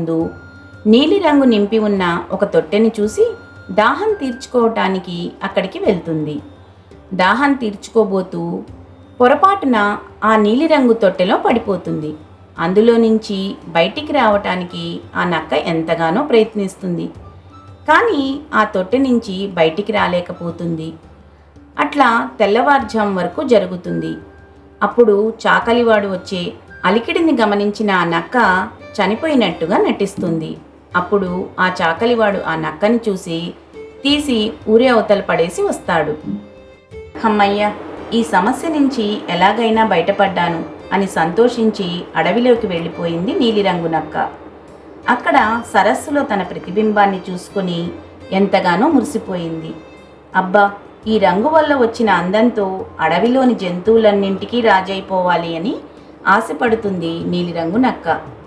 ముందు నీలిరంగు నింపి ఉన్న ఒక తొట్టెని చూసి దాహం తీర్చుకోవటానికి అక్కడికి వెళ్తుంది. దాహం తీర్చుకోబోతూ పొరపాటున ఆ నీలిరంగు తొట్టెలో పడిపోతుంది. అందులో నుంచి బయటికి రావటానికి ఆ నక్క ఎంతగానో ప్రయత్నిస్తుంది. కానీ ఆ తొట్టె నుంచి బయటికి రాలేకపోతుంది. అట్లా తెల్లవారుజాం వరకు జరుగుతుంది. అప్పుడు చాకలివాడు వచ్చే అలికిడిని గమనించిన ఆ నక్క చనిపోయినట్టుగా నటిస్తుంది. అప్పుడు ఆ చాకలివాడు ఆ నక్కని చూసి తీసి ఊరి అవతల పడేసి వస్తాడు. అమ్మయ్య ఈ సమస్య నుంచి ఎలాగైనా బయటపడ్డాను అని సంతోషించి అడవిలోకి వెళ్ళిపోయింది నీలిరంగు నక్క. అక్కడ సరస్సులో తన ప్రతిబింబాన్ని చూసుకుని ఎంతగానో మురిసిపోయింది. అబ్బా ఈ రంగు వల్ల వచ్చిన అందంతో అడవిలోని జంతువులన్నింటికీ రాజైపోవాలి అని ఆశపడుతుంది నీలిరంగు నక్క.